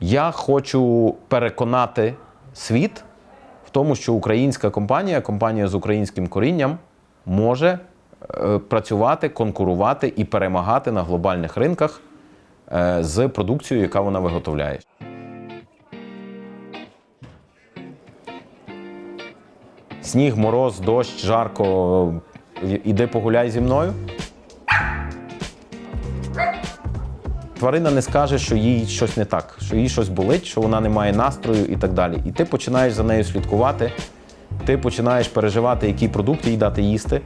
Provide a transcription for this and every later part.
Я хочу переконати світ в тому, що українська компанія, компанія з українським корінням, може е, працювати, конкурувати і перемагати на глобальних ринках е, з продукцією, яка вона виготовляє. Сніг, мороз, дощ, жарко. е, Іди погуляй зі мною. Тварина не скаже, що їй щось не так, що їй щось болить, що вона не має настрою і так далі. І ти починаєш за нею слідкувати, ти починаєш переживати, який продукт їй дати їсти.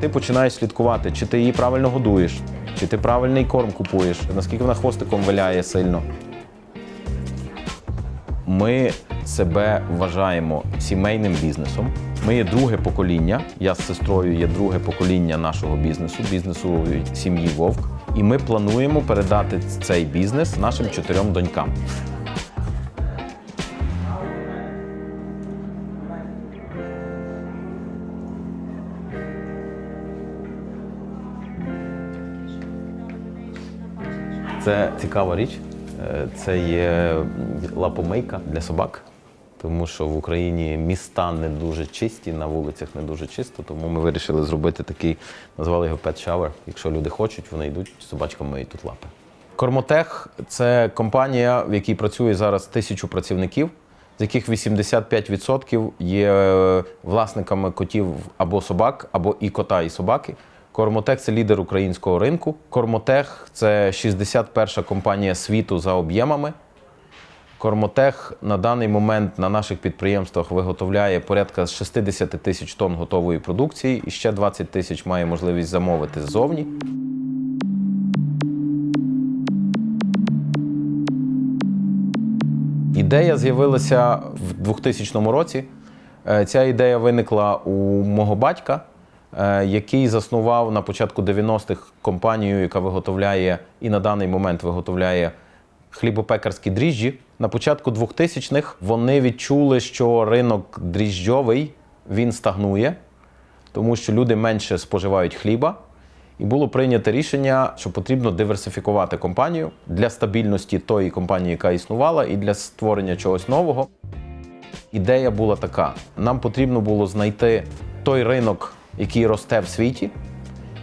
Ти починаєш слідкувати, чи ти її правильно годуєш, чи ти правильний корм купуєш, наскільки вона хвостиком виляє сильно. Ми себе вважаємо сімейним бізнесом. Ми є друге покоління. Я з сестрою є друге покоління нашого бізнесу, бізнесу сім'ї Вовк. І ми плануємо передати цей бізнес нашим чотирьом донькам. Це цікава річ. Е, Це є лапомийка для собак, тому що в Україні міста не дуже чисті, на вулицях не дуже чисто, тому ми вирішили зробити такий, назвали його pet shower. Якщо люди хочуть, вони йдуть, собачкам миють тут лапи. Кормотех це компанія, в якій працює зараз тисячу працівників, з яких 85% є е, власниками котів або собак, або і кота, і собаки. Кормотех це лідер українського ринку. Кормотех це 61-ша компанія світу за об'ємами. Кормотех на даний момент на наших підприємствах виготовляє порядка 60 тисяч тонн готової продукції і ще 20 тисяч має можливість замовити ззовні. Ідея з'явилася в 2000 році. Е, Ця ідея виникла у мого батька, е, який заснував на початку 90-х компанію, яка виготовляє і на даний момент виготовляє хлібопекарські дріжджі. На початку 2000-х вони відчули, що ринок дріжджовий він стагнує, тому що люди менше споживають хліба. І було прийнято рішення, що потрібно диверсифікувати компанію для стабільності тої компанії, яка існувала, і для створення чогось нового. Ідея була така: нам потрібно було знайти той ринок, який росте в світі,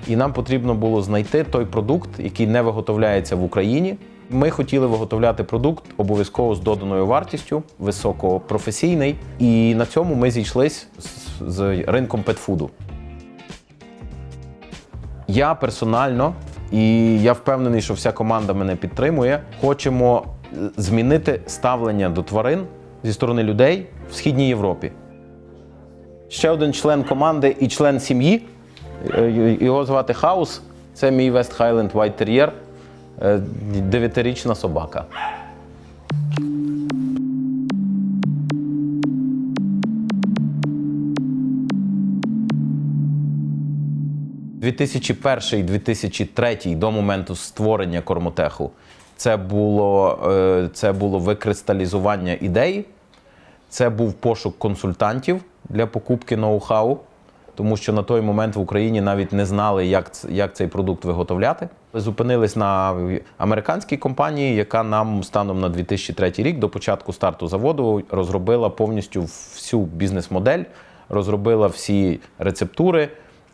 і нам потрібно було знайти той продукт, який не виготовляється в Україні. Ми хотіли виготовляти продукт обов'язково з доданою вартістю, високопрофесійний. І на цьому ми зійшлись з- з ринком петфуду. Я персонально, і я впевнений, що вся команда мене підтримує. Хочемо е, змінити ставлення до тварин зі сторони людей в східній Європі. Ще один член команди і член сім'ї. е, Його звати Хаус. Це мій West Highland White Terrier, дев'ятирічна собака. – 2001-2003 до моменту створення Кормотеху це було, е, це було викристалізування ідей, це був пошук консультантів для покупки ноу-хау, тому що на той момент в Україні навіть не знали, як, як цей продукт виготовляти. Зупинились на американській компанії, яка нам станом на 2003 рік, до початку старту заводу, розробила повністю всю бізнес-модель, розробила всі рецептури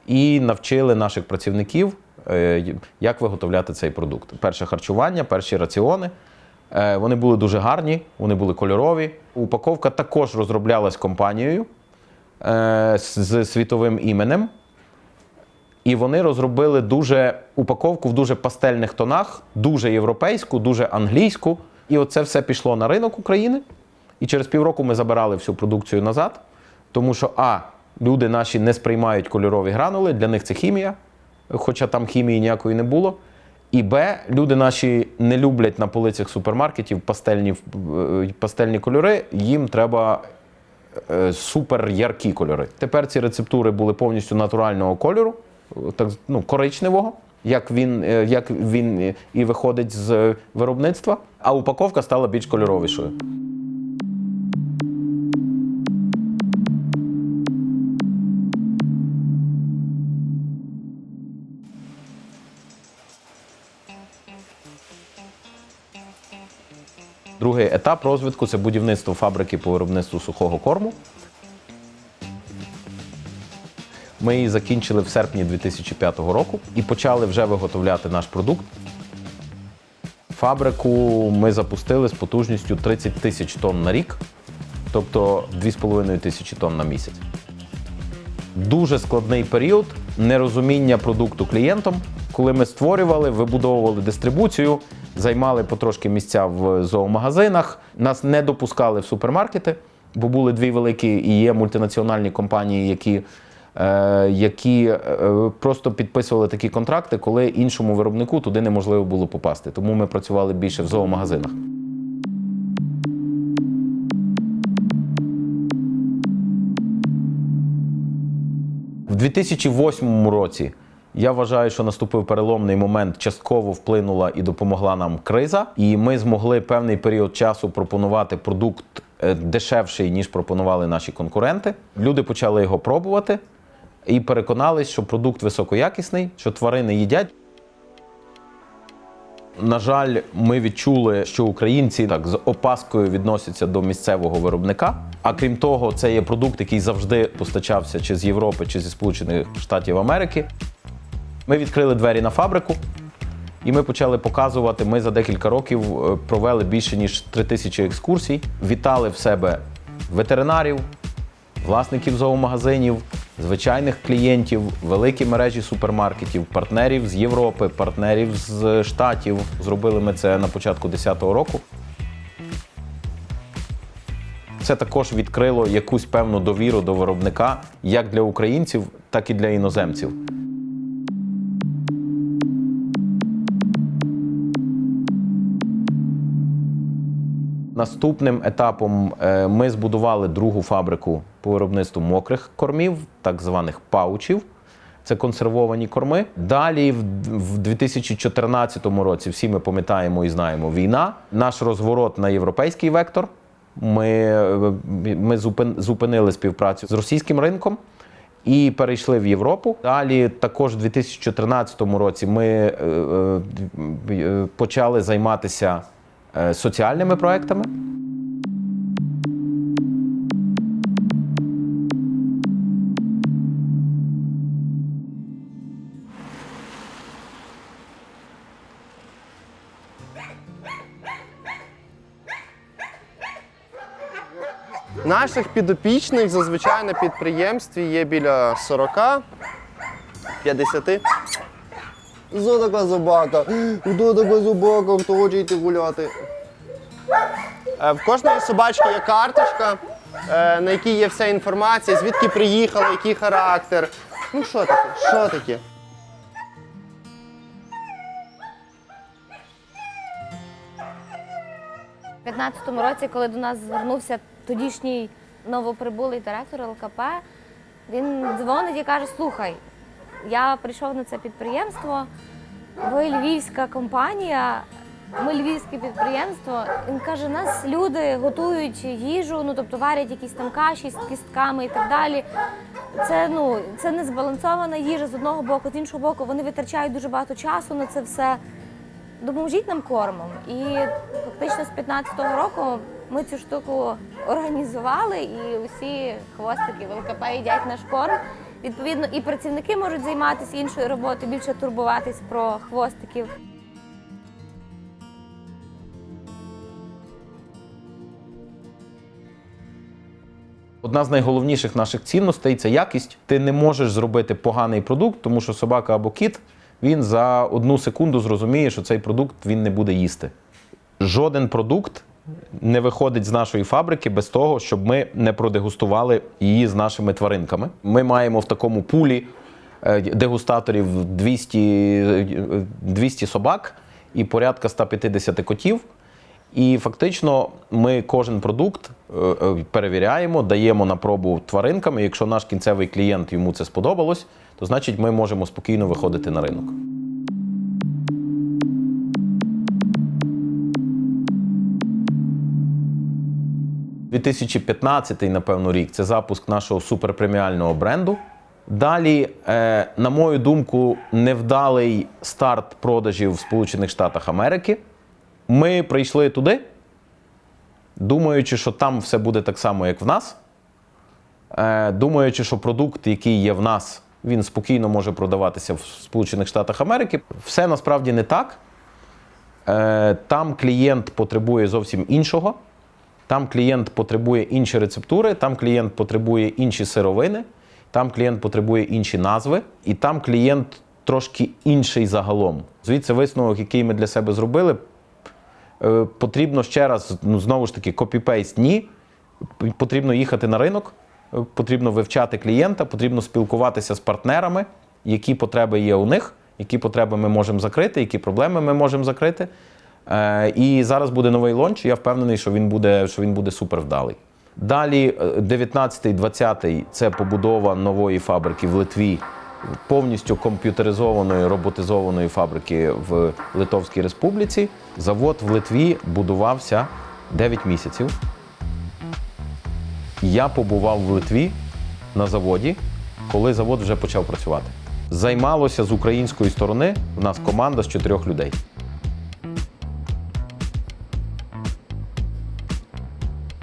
і навчили наших працівників, е, як виготовляти цей продукт. Перше харчування, перші раціони. Е, Вони були дуже гарні, вони були кольорові. Упаковка також розроблялась компанією з з світовим іменем. І вони розробили дуже упаковку в дуже пастельних тонах, дуже європейську, дуже англійську. І оце все пішло на ринок України. І через півроку ми забирали всю продукцію назад, тому що А, люди наші не сприймають кольорові гранули, для них це хімія, хоча там хімії ніякої не було. І Б, люди наші не люблять на полицях супермаркетів пастельні, е, пастельні кольори, їм треба е, супер яркі кольори. Тепер ці рецептури були повністю натурального кольору, е, так ну, коричневого, як він, е, як він е, і виходить з е, виробництва, а упаковка стала більш кольоровішою. Другий етап розвитку це будівництво фабрики по виробництву сухого корму. Ми її закінчили в серпні 2005 року і почали вже виготовляти наш продукт. Фабрику ми запустили з потужністю 30 тисяч тонн на рік, тобто 2,5 тисячі тонн на місяць. Дуже складний період нерозуміння продукту клієнтом. Коли ми створювали, вибудовували дистрибуцію, займали потрошки місця в зоомагазинах, нас не допускали в супермаркети, бо були дві великі і є мультинаціональні компанії, які, е, які е, просто підписували такі контракти, коли іншому виробнику туди неможливо було попасти. Тому ми працювали більше в зоомагазинах. В 2008 році я вважаю, що наступив переломний момент. Частково вплинула і допомогла нам криза, і ми змогли певний період часу пропонувати продукт е, дешевший ніж пропонували наші конкуренти. Люди почали його пробувати і переконались, що продукт високоякісний, що тварини їдять. На жаль, ми відчули, що українці так з опаскою відносяться до місцевого виробника. А крім того, це є продукт, який завжди постачався чи з Європи, чи зі Сполучених Штатів Америки. Ми відкрили двері на фабрику, і ми почали показувати. Ми за декілька років е, провели більше ніж три тисячі екскурсій. Вітали в себе ветеринарів, власників зоомагазинів, звичайних клієнтів, великі мережі супермаркетів, партнерів з Європи, партнерів з Штатів. Зробили ми це на початку 2010 року. Це також відкрило якусь певну довіру до виробника як для українців, так і для іноземців. Наступним етапом е, ми збудували другу фабрику по виробництву мокрих кормів, так званих паучів. Це консервовані корми. Далі, в в 2014 році, всі ми пам'ятаємо і знаємо війна. Наш розворот на європейський вектор. Ми, е, ми зупин- зупинили співпрацю з російським ринком і перейшли в Європу. Далі, також в 2014 році, ми е, почали займатися соціальними проектами. Наших підопічних зазвичай на підприємстві є біля 40, 50. Що така собака? Хто така собака? Хто хоче йти гуляти? Е, В кожної собачки є карточка, е, на якій є вся інформація, звідки приїхала, який характер. Ну що таке? Що таке? У 15-му році, коли до нас звернувся тодішній новоприбулий директор ЛКП, він дзвонить і каже: слухай, я прийшов на це підприємство, ви львівська компанія, ми львівське підприємство. Він каже, нас люди готують їжу, ну тобто варять якісь там каші з кістками і так далі. Це ну це не збалансована їжа з одного боку, з іншого боку, вони витрачають дуже багато часу на це все допоможіть нам кормом. І фактично з 15-го року ми цю штуку організували, і усі хвостики в ЛКП їдять наш корм. Відповідно, і працівники можуть займатися іншою роботою, більше турбуватись про хвостиків. Одна з найголовніших наших цінностей це якість. Ти не можеш зробити поганий продукт, тому що собака або кіт він за одну секунду зрозуміє, що цей продукт він не буде їсти. Жоден продукт не виходить з нашої фабрики без того, щоб ми не продегустували її з нашими тваринками. Ми маємо в такому пулі е, дегустаторів 200, е, 200 собак і порядка 150 котів. І фактично ми кожен продукт е, е, перевіряємо, даємо на пробу тваринкам. Якщо наш кінцевий клієнт йому це сподобалось, то значить ми можемо спокійно виходити на ринок. – 2015, напевно, рік це запуск нашого суперпреміального бренду. Далі, е, на мою думку, невдалий старт продажів в Сполучених Штатах Америки. Ми прийшли туди, думаючи, що там все буде так само, як в нас. Е, думаючи, що продукт, який є в нас, він спокійно може продаватися в Сполучених Штатах Америки. Все насправді не так. Е, Там клієнт потребує зовсім іншого. Там клієнт потребує інші рецептури, там клієнт потребує інші сировини, там клієнт потребує інші назви, і там клієнт трошки інший загалом. Звідси висновок, який ми для себе зробили, е, потрібно ще раз, ну знову ж таки, копіпейст ні. Потрібно їхати на ринок, е, потрібно вивчати клієнта, потрібно спілкуватися з партнерами, які потреби є у них, які потреби ми можемо закрити, які проблеми ми можемо закрити. Е, І зараз буде новий лонч. Я впевнений, що він буде, що він буде супер вдалий. Далі, 19-20 це побудова нової фабрики в Литві, повністю комп'ютеризованої, роботизованої фабрики в Литовській Республіці. Завод в Литві будувався 9 місяців. Я побував в Литві на заводі, коли завод вже почав працювати. Займалося з української сторони. У нас команда з чотирьох людей.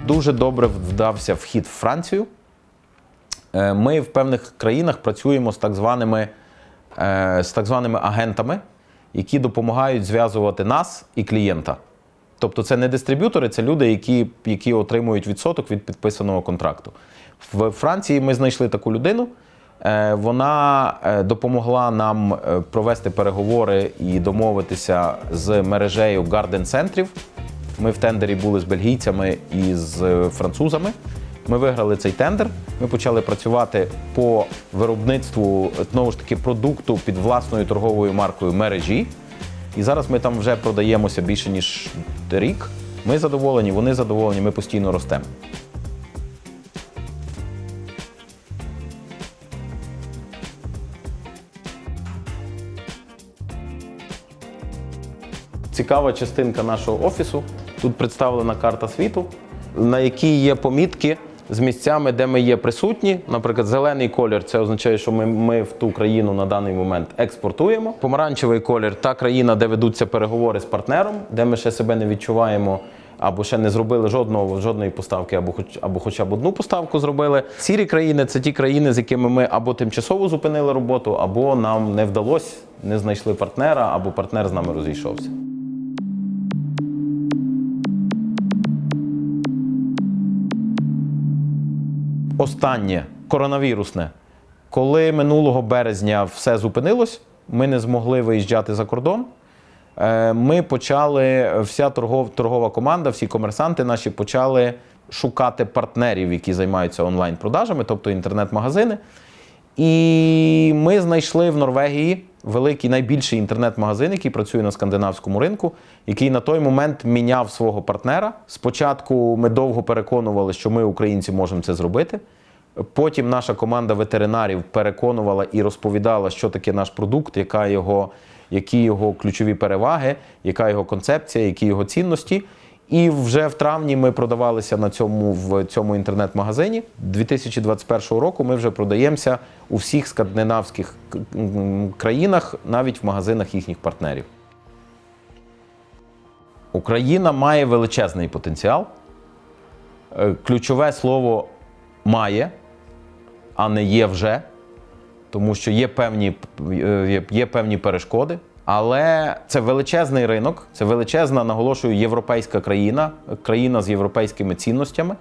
Дуже добре вдався вхід в Францію. Е, Ми в певних країнах працюємо з так званими, е, з так званими агентами, які допомагають зв'язувати нас і клієнта. Тобто це не дистриб'ютори, це люди, які, які отримують відсоток від підписаного контракту. В Франції ми знайшли таку людину. Е, Вона допомогла нам провести переговори і домовитися з мережею гарден-центрів. Ми в тендері були з бельгійцями і з е, французами. Ми виграли цей тендер. Ми почали працювати по виробництву знову ж таки продукту під власною торговою маркою мережі. І зараз ми там вже продаємося більше ніж рік. Ми задоволені, вони задоволені, ми постійно ростемо. Цікава частинка нашого офісу. Тут представлена карта світу, на якій є помітки з місцями, де ми є присутні. Наприклад, зелений колір це означає, що ми, ми в ту країну на даний момент експортуємо. Помаранчевий колір та країна, де ведуться переговори з партнером, де ми ще себе не відчуваємо. Або ще не зробили жодного жодної поставки, або хоч або хоча б одну поставку зробили. Сірі країни це ті країни, з якими ми або тимчасово зупинили роботу, або нам не вдалося, не знайшли партнера, або партнер з нами розійшовся. Останнє коронавірусне. Коли минулого березня все зупинилось, ми не змогли виїжджати за кордон. е, Ми почали, вся торгов, торгова команда, всі комерсанти наші почали шукати партнерів, які займаються онлайн-продажами, тобто інтернет-магазини. І ми знайшли в Норвегії великий найбільший інтернет-магазин, який працює на скандинавському ринку, який на той момент міняв свого партнера. Спочатку ми довго переконували, що ми, українці, можемо це зробити. Потім наша команда ветеринарів переконувала і розповідала, що таке наш продукт, яка його, які його ключові переваги, яка його концепція, які його цінності. І вже в травні ми продавалися на цьому в цьому інтернет-магазині. 2021 року ми вже продаємося у всіх скандинавських країнах, навіть в магазинах їхніх партнерів. Україна має величезний потенціал. Е, Ключове слово має, а не є вже, тому що є певні, е, є, певні перешкоди. Але це величезний ринок, це величезна, наголошую, європейська країна, країна з європейськими цінностями.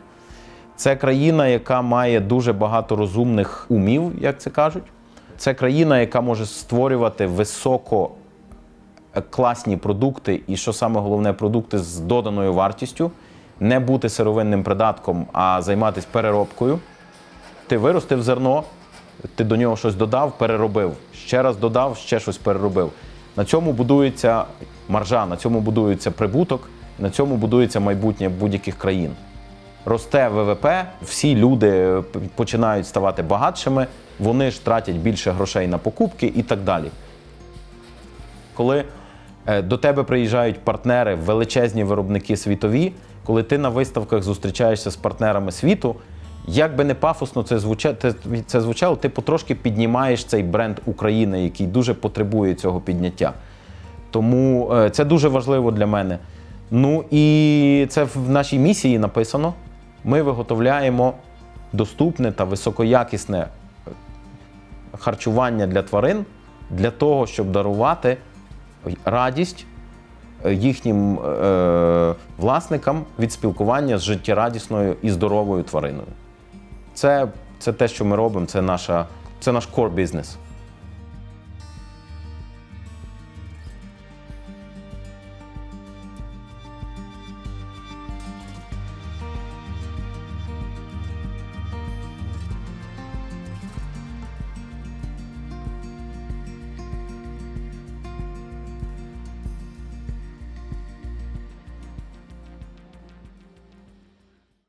Це країна, яка має дуже багато розумних умів, як це кажуть. Це країна, яка може створювати високо е, класні продукти, і що саме головне, продукти з доданою вартістю, не бути сировинним придатком, а займатися переробкою. Ти виростив зерно, ти до нього щось додав, переробив. Ще раз додав, ще щось переробив. На цьому будується маржа, на цьому будується прибуток, на цьому будується майбутнє будь-яких країн. Росте ВВП, всі люди е, починають ставати багатшими, вони ж тратять більше грошей на покупки і так далі. Коли е, до тебе приїжджають партнери, величезні виробники світові, коли ти на виставках зустрічаєшся з партнерами світу, як би не пафосно це звучало, це звучало, ти потрошки піднімаєш цей бренд України, який дуже потребує цього підняття. Тому е, це дуже важливо для мене. Ну і це в нашій місії написано. Ми виготовляємо доступне та високоякісне е, харчування для тварин для того, щоб дарувати радість е, їхнім е, власникам від спілкування з життєрадісною і здоровою твариною. Це, це те, що ми робимо, це, наша, це наш core бізнес.